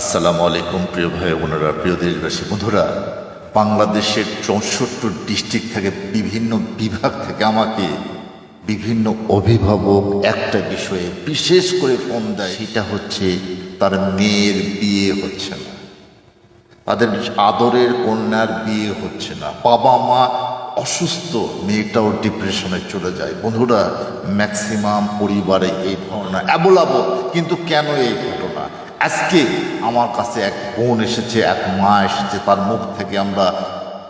আসসালামু আলাইকুম, প্রিয় ভাই বোনেরা, প্রিয় দেশবাসী, বন্ধুরা। বাংলাদেশের চৌষট্টি ডিস্ট্রিক্ট থেকে বিভিন্ন বিভাগ থেকে আমাকে বিভিন্ন অভিভাবক একটা বিষয়ে বিশেষ করে ফোন দেয়, সেটা হচ্ছে তার মেয়ের বিয়ে হচ্ছে না। তাদের আদরের কন্যার বিয়ে হচ্ছে না। বাবা মা অসুস্থ, মেয়েটাও ডিপ্রেশনে চলে যায়। বন্ধুরা, ম্যাক্সিমাম পরিবারে এই ঘটনা অ্যাবলাবল কিন্তু কেন এই? আজকে আমার কাছে এক বোন এসেছে, এক মা এসেছে, তার মুখ থেকে আমরা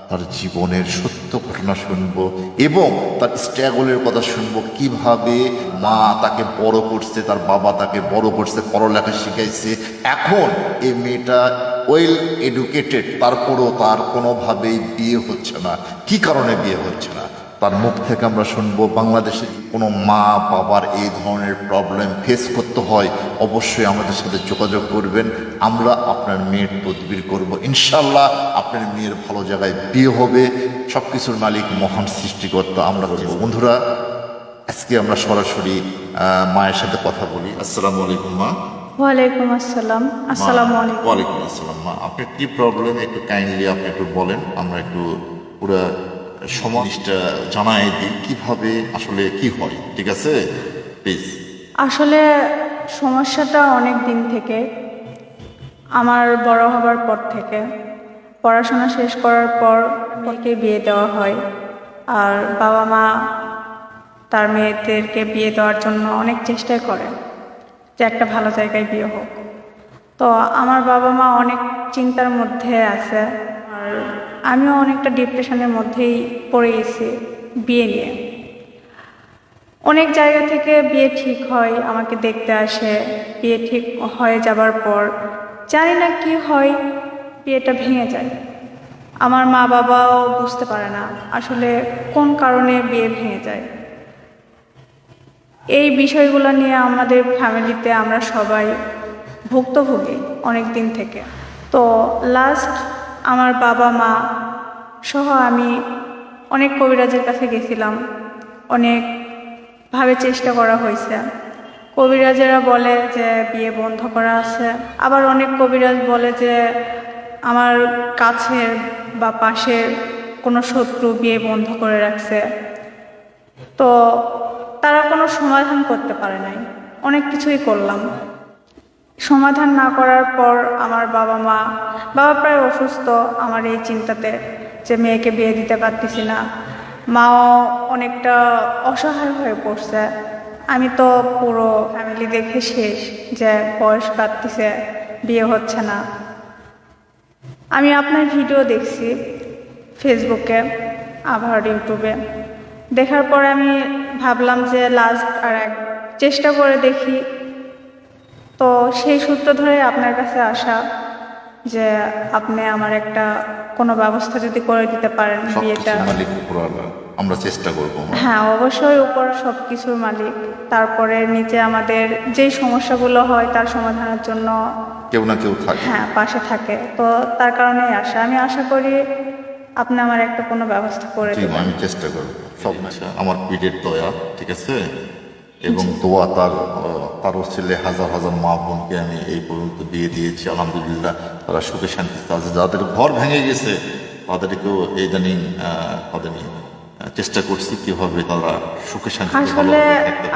তার জীবনের সত্য ঘটনা শুনব এবং তার স্ট্রাগলের কথা শুনব। কীভাবে মা তাকে বড় করছে, তার বাবা তাকে বড় করছে, পড়ালেখা শিখাইছে। এখন এই মেয়েটা ওয়েল এডুকেটেড তারপরও তার কোনোভাবেই বিয়ে হচ্ছে না। কি কারণে বিয়ে হচ্ছে না? তার মুখ থেকে আমরা শুনব বাংলাদেশের কোনো মা বাবার এই ধরনের প্রবলেম ফেস করতে হয় অবশ্যই আমাদের সাথে যোগাযোগ করবেন। আমরা আপনার মেয়ের তদবির করব। ইনশাল্লাহ আপনার মেয়ের ভালো জায়গায় বিয়ে হবে। সব কিছুর মালিক মহান সৃষ্টিকর্তা আমরা করব। বন্ধুরা আজকে আমরা সরাসরি মায়ের সাথে কথা বলি। আসসালামু আলাইকুম মা। ওয়ালাইকুম আসসালাম। আসসালামু আলাইকুম। ওয়ালাইকুম আসসালাম মা। আপনার কি প্রবলেম একটু কাইন্ডলি আপনি একটু বলেন। আমরা একটু পুরো সমাজটা জানাই দিই কীভাবে আসলে কি হয়, ঠিক আছে? প্লিজ আসলে সমস্যাটা অনেক দিন থেকে। আমার বড় হবার পর থেকে। পড়াশোনা শেষ করার পর মেয়েকে বিয়ে দেওয়া হয়। আর বাবা মা তার মেয়েদেরকে বিয়ে দেওয়ার জন্য অনেক চেষ্টাই করে যে একটা ভালো জায়গায় বিয়ে হোক। তো আমার বাবা মা অনেক চিন্তার মধ্যে আছে। আর আমিও অনেকটা ডিপ্রেশনের মধ্যেই পড়ে গেছি বিয়ে নিয়ে। অনেক জায়গা থেকে বিয়ে ঠিক হয়, আমাকে দেখতে আসে, বিয়ে ঠিক হয়ে যাবার পর। জানি না কি হয়, বিয়েটা ভেঙে যায়। আমার মা বাবাও বুঝতে পারে না আসলে কোন কারণে বিয়ে ভেঙে যায়। এই বিষয়গুলো নিয়ে আমাদের ফ্যামিলিতে আমরা সবাই ভুক্তভোগী অনেক দিন থেকে। তো লাস্ট আমার বাবা মা সহ আমি অনেক কবিরাজের কাছে গেছিলাম। অনেকভাবে চেষ্টা করা হয়েছে। কবিরাজেরা বলে যে বিয়ে বন্ধ করা আছে। আবার অনেক কবিরাজ বলে যে আমার কাছের বা পাশের কোনো শত্রু বিয়ে বন্ধ করে রাখছে। তো তারা কোনো সমাধান করতে পারে নাই। অনেক কিছুই করলাম। সমাধান না করার পর আমার বাবা মা, বাবা প্রায় অসুস্থ, আমার এই চিন্তাতে যে মেয়েকে বিয়ে দিতে পারতেছি না। মাও অনেকটা অসহায় হয়ে পড়ছে। আমি তো পুরো ফ্যামিলি দেখে শেষ যে বয়স বাড়তেছে, বিয়ে হচ্ছে না। আমি আপনার ভিডিও দেখছি ফেসবুকে আবার ইউটিউবে দেখার পর আমি ভাবলাম যে লাস্ট আর এক, চেষ্টা করে দেখি। তো সেই সূত্র ধরে আপনার কাছে আসা। যে আপনি আমার একটা কোনো ব্যবস্থা যদি করে দিতে পারেন বিয়েটা মালিক উপরওয়ালা আমরা চেষ্টা করব। হ্যাঁ অবশ্যই উপর সব কিছুর মালিক। তারপরে নিচে আমাদের যেই সমস্যাগুলো হয় তার সমাধানের জন্য কেউ না কেউ থাকে। হ্যাঁ পাশে থাকে। তো তার কারণেই আসা। আমি আশা করি আপনি আমার একটা কোনো ব্যবস্থা করে দেবেন। আমি চেষ্টা করব। সব আমার পিঠের দয়া ঠিক আছে? এবং দোয়া তার তারও ছেলে হাজার হাজার মা বোনকে আমি এই পর্যন্ত দিয়ে দিয়েছি। আলহামদুলিল্লাহ তারা সুখে শান্তিতে আছে। যাদের ঘর ভেঙে গেছে তাদেরকেও এই ইদানিং তাদের চেষ্টা করছি কীভাবে তারা সুখে শান্তিতে আসলে।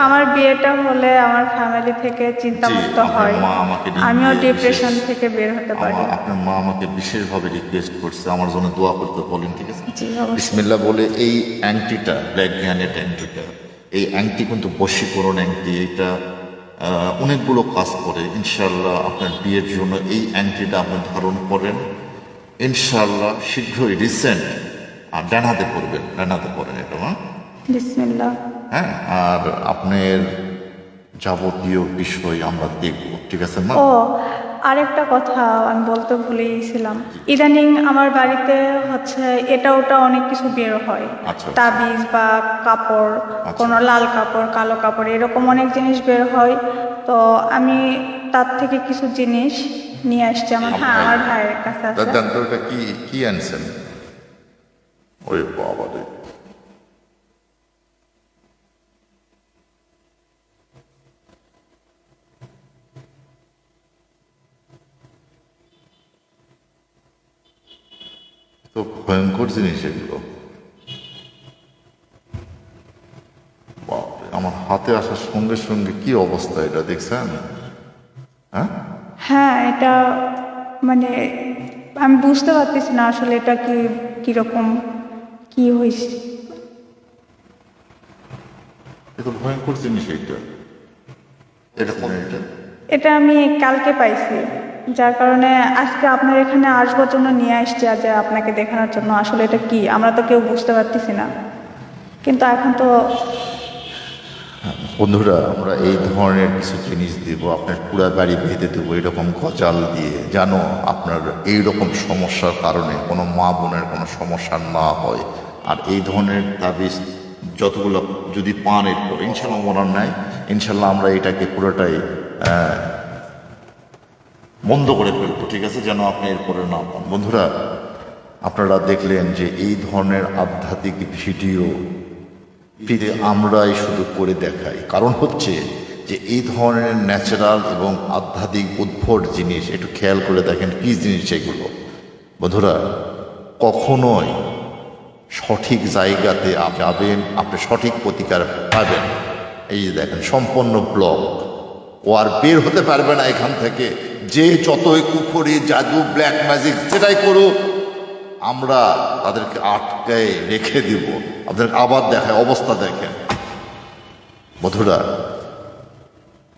আমার বিয়েটা হলে আমার ফ্যামিলি থেকে চিন্তামুক্ত আপনার হয়। মা আমাকে নিয়ে আমিও ডিপ্রেশন থেকে বের হতে পারি। আপনার মা আমাকে বিশেষভাবে রিকোয়েস্ট করছে। আমার জন্য দোয়া করতে বলেন ঠিক আছে? জি অবশ্যই। বিসমিল্লা বলে এই অ্যান্টিটা ব্ল্যাক গ্যানেট অ্যাংটিটা এই অ্যাংটি কিন্তু বশীকরণ অ্যাংটি এটা অনেকগুলো কাজ করে। ইনশাল্লাহ আপনার বিয়ের জন্য এই অ্যাংটিটা আপনি ধারণ করেন। ইনশাল্লাহ শীঘ্রই রিসেন্ট আর ডান হাতে পড়বেন ডান হাতে পড়েন এটা মা হ্যাঁ আর আপনার যাবতীয় বিষয় আমরা দেখব ঠিক আছে মা? আরেকটা কথা আমি বলতে ভুলে গিয়েছিলাম ইদানিং আমার বাড়িতে হচ্ছে এটা ওটা অনেক কিছু বের হয়। আচ্ছা। তাবিজ বা কাপড় কোনো লাল কাপড় কালো কাপড় এরকম অনেক জিনিস বের হয়। তো আমি তার থেকে কিছু জিনিস নিয়ে আসছি। আমার হ্যাঁ আমার ভাইয়ের কাছে আছে। কি কি আনছেন? ওই বাবা তো ভয়ঙ্কর জিনিস এগুলো আমার হাতে আসার সঙ্গে সঙ্গে কি অবস্থা এটা দেখছেন হ্যাঁ হ্যাঁ এটা মানে আমি বুঝতে পারতেছি না আসলে এটা কি কীরকম কি হয়েছে। এটা ভয়ঙ্কর জিনিস এটা এটা এটা আমি কালকে পাইছি। যার কারণে আজকে আপনার এখানে আসবার জন্য নিয়ে আসছি আজ আপনাকে দেখানোর জন্য। আসলে এটা কি? আমরা তো কেউ বুঝতে পারতেছি না। কিন্তু এখন তো বন্ধুরা, আমরা এই ধরনের কিছু জিনিস দিব, আপনার পুরা বাড়ি ভেদে দেবো, এরকম গজাল দিয়ে। জানো, আপনার এই রকম সমস্যার কারণে কোনো মা বোনের কোনো সমস্যা না হয়। আর এই ধরনের তাবিজ যতগুলো যদি পান এরপর ইনশাল্লাহ মরার নাই ইনশাল্লাহ আমরা এটাকে পুরোটাই বন্ধ করে ফেলব, ঠিক আছে? যেন আপনি এরপরে না পান। বন্ধুরা, আপনারা দেখলেন যে এই ধরনের আধ্যাত্মিক ভিডিও আমরাই শুধু করে দেখাই। কারণ হচ্ছে যে এই ধরনের ন্যাচারাল এবং আধ্যাত্মিক উদ্ভট জিনিস, একটু খেয়াল করে দেখেন কী জিনিস এগুলো। বন্ধুরা, কখনোই সঠিক জায়গাতে যাবেন, আপনি সঠিক প্রতিকার পাবেন। এই যে দেখেন সম্পন্ন ব্লক। ও আর বের হতে পারবে না এখান থেকে। যে যতই কুফরি, জাদু ব্ল্যাক ম্যাজিক সেটাই করুক, আমরা তাদেরকে আটকায় রেখে দিব। আপনাদের আবার দেখায়, অবস্থা দেখেন। বধুরা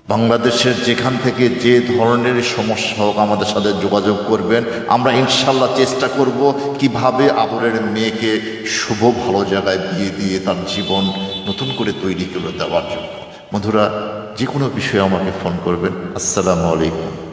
বাংলাদেশের যেখান থেকে যে ধরনের সমস্যা হোক আমাদের সাথে যোগাযোগ করবেন, আমরা ইনশাল্লাহ চেষ্টা করব কীভাবে আপনার মেয়েকে শুভ, ভালো জায়গায় বিয়ে দিয়ে তার জীবন নতুন করে তৈরি করে দেওয়ার জন্য। বন্ধুরা, যে কোনো বিষয়ে আমাকে ফোন করবেন। আসসালামু আলাইকুম।